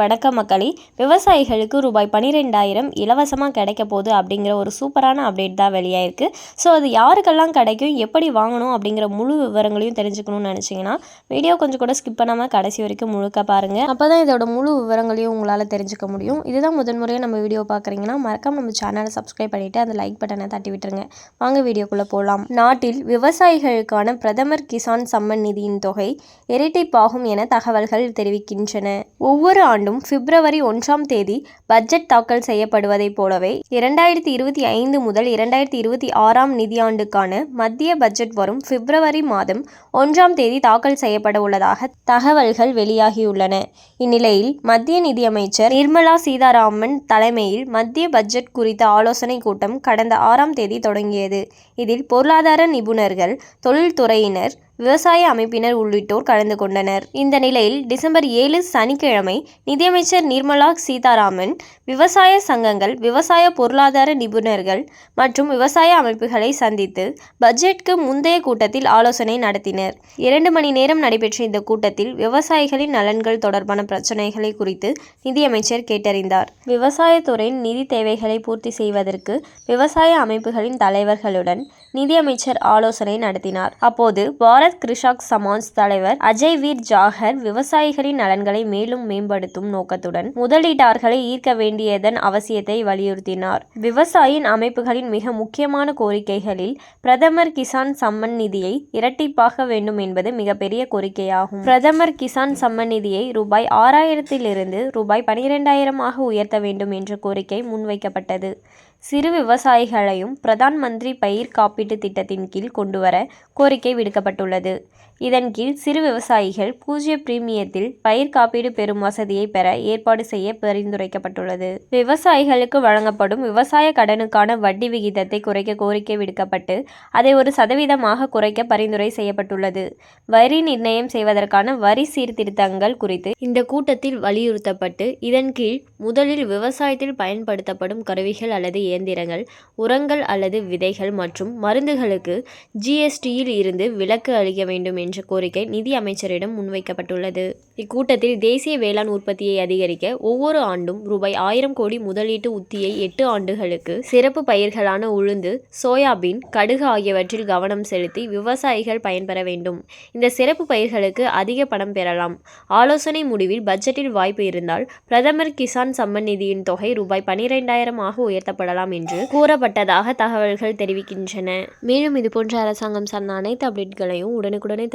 வணக்க மக்களே விவசாயிகளுக்கு ரூபாய் பன்னிரெண்டாயிரம் இலவசமாக கிடைக்க போகுது அப்படிங்கிற ஒரு சூப்பரான அப்டேட் தான் வெளியாயிருக்கு. ஸோ அது யாருக்கெல்லாம் கிடைக்கும் எப்படி வாங்கணும் அப்படிங்கிற முழு விவரங்களையும் தெரிஞ்சுக்கணும்னு நினச்சிங்கன்னா வீடியோ கொஞ்சம் கூட ஸ்கிப் பண்ணாமல் கடைசி வரைக்கும் முழுக்க பாருங்கள் அப்போ தான் இதோட முழு விவரங்களையும் உங்களால் தெரிஞ்சுக்க முடியும். இதுதான் முதன்முறையாக நம்ம வீடியோ பார்க்குறீங்கன்னா மறக்காம நம்ம சேனலை சப்ஸ்கிரைப் பண்ணிவிட்டு அந்த லைக் பட்டனை தட்டி விட்டுருங்க. வாங்க வீடியோக்குள்ளே போகலாம் நாட்டில் விவசாயிகளுக்கான பிரதமர் கிசான் சம்மன் நிதியின் தொகை இரட்டிப்பாகும் என தகவல்கள் தெரிவிக்கின்றன. ஒவ்வொரு ஆண்டு ஆண்டும் பிப்ரவரி ஒன்றாம் தேதி பட்ஜெட் தாக்கல் செய்யப்படுவதைப் போலவே இரண்டாயிரத்தி இருபத்தி ஐந்து முதல் இரண்டாயிரத்தி இருபத்தி ஆறாம் நிதியாண்டுக்கான மத்திய பட்ஜெட் வரும் பிப்ரவரி மாதம் ஒன்றாம் தேதி தாக்கல் செய்யப்பட உள்ளதாக தகவல்கள் வெளியாகியுள்ளன. இந்நிலையில் மத்திய நிதியமைச்சர் நிர்மலா சீதாராமன் தலைமையில் மத்திய பட்ஜெட் குறித்த ஆலோசனை கூட்டம் கடந்த ஆறாம் தேதி தொடங்கியது. இதில் பொருளாதார நிபுணர்கள் தொழில்துறையினர் விவசாய அமைப்பினர் உள்ளிட்டோர் கலந்து கொண்டனர். இந்த நிலையில் டிசம்பர் ஏழு சனிக்கிழமை நிதியமைச்சர் நிர்மலா சீதாராமன் விவசாய சங்கங்கள் விவசாய பொருளாதார நிபுணர்கள் மற்றும் விவசாய அமைப்புகளை சந்தித்து பட்ஜெட்க்கு முந்தைய கூட்டத்தில் ஆலோசனை நடத்தினர். இரண்டு மணி நேரம் நடைபெற்ற இந்த கூட்டத்தில் விவசாயிகளின் நலன்கள் தொடர்பான பிரச்சினைகளை குறித்து நிதியமைச்சர் கேட்டறிந்தார். விவசாயத்துறையின் நிதி தேவைகளை பூர்த்தி செய்வதற்கு விவசாய அமைப்புகளின் தலைவர்களுடன் நிதியமைச்சர் ஆலோசனை நடத்தினார். அப்போது பாரத் கிருஷாக் சமாஜ் தலைவர் அஜய் வீர் ஜாகர் விவசாயிகளின் நலன்களை மேலும் மேம்படுத்தும் நோக்கத்துடன் முதலீட்டாளர்களை ஈர்க்க வேண்டியதன் அவசியத்தை வலியுறுத்தினார். விவசாயின் அமைப்புகளின் மிக முக்கியமான கோரிக்கைகளில் பிரதமர் கிசான் சம்மன் நிதியை இரட்டிப்பாக்க வேண்டும் என்பது மிகப்பெரிய கோரிக்கையாகும். பிரதமர் கிசான் சம்மன் நிதியை ரூபாய் ஆறாயிரத்திலிருந்து ரூபாய் பனிரெண்டாயிரமாக உயர்த்த வேண்டும் என்ற கோரிக்கை முன்வைக்கப்பட்டது. சிறு விவசாயிகளையும் பிரதான் மந்திரி பயிர் காப்பீட்டு திட்டத்தின் கீழ் கொண்டுவர கோரிக்கை விடுக்கப்பட்டுள்ளது. இதன் கீழ் சிறு விவசாயிகள் பூஜ்ய பிரீமியத்தில் பயிர் காப்பீடு பெறும் வசதியை பெற ஏற்பாடு செய்ய பரிந்துரைக்கப்பட்டுள்ளது. விவசாயிகளுக்கு வழங்கப்படும் விவசாய கடனுக்கான வட்டி விகிதத்தை குறைக்க கோரிக்கை விடுக்கப்பட்டு அதை ஒரு சதவீதமாக குறைக்க பரிந்துரை செய்யப்பட்டுள்ளது. வரி நிர்ணயம் செய்வதற்கான வரி சீர்திருத்தங்கள் குறித்து இந்த கூட்டத்தில் வலியுறுத்தப்பட்டு இதன் கீழ் முதலில் விவசாயத்தில் பயன்படுத்தப்படும் கருவிகள் அல்லது இயந்திரங்கள் உரங்கள் அல்லது விதைகள் மற்றும் மருந்துகளுக்கு ஜிஎஸ்டியில் இருந்து விலக்கு அளிக்க வேண்டும் என்ற கோரிக்கை நிதி அமைச்சரிடம் முன்வைக்கப்பட்டுள்ளது. இக்கூட்டத்தில் தேசிய வேளாண் உற்பத்தியை அதிகரிக்க ஒவ்வொரு ஆண்டும் ரூபாய் ஆயிரம் கோடி முதலீட்டு உத்தியை எட்டு ஆண்டுகளுக்கு சிறப்பு பயிர்களான உளுந்து சோயாபீன் கடுகு ஆகியவற்றில் கவனம் செலுத்தி விவசாயிகள் பயன்பெற வேண்டும். இந்த சிறப்பு பயிர்களுக்கு அதிக பணம் பெறலாம். ஆலோசனை முடிவில் பட்ஜெட்டில் வாய்ப்பு இருந்தால் பிரதமர் கிசான் சம்மன் நிதியின் தொகை ரூபாய் பனிரெண்டாயிரமாக உயர்த்தப்படலாம் என்று கூறப்பட்டதாக தகவல்கள் தெரிவிக்கின்றன. மேலும் இதுபோன்ற அரசாங்கம் சார்ந்த அனைத்து அப்டேட்களையும் உடனுக்குடனே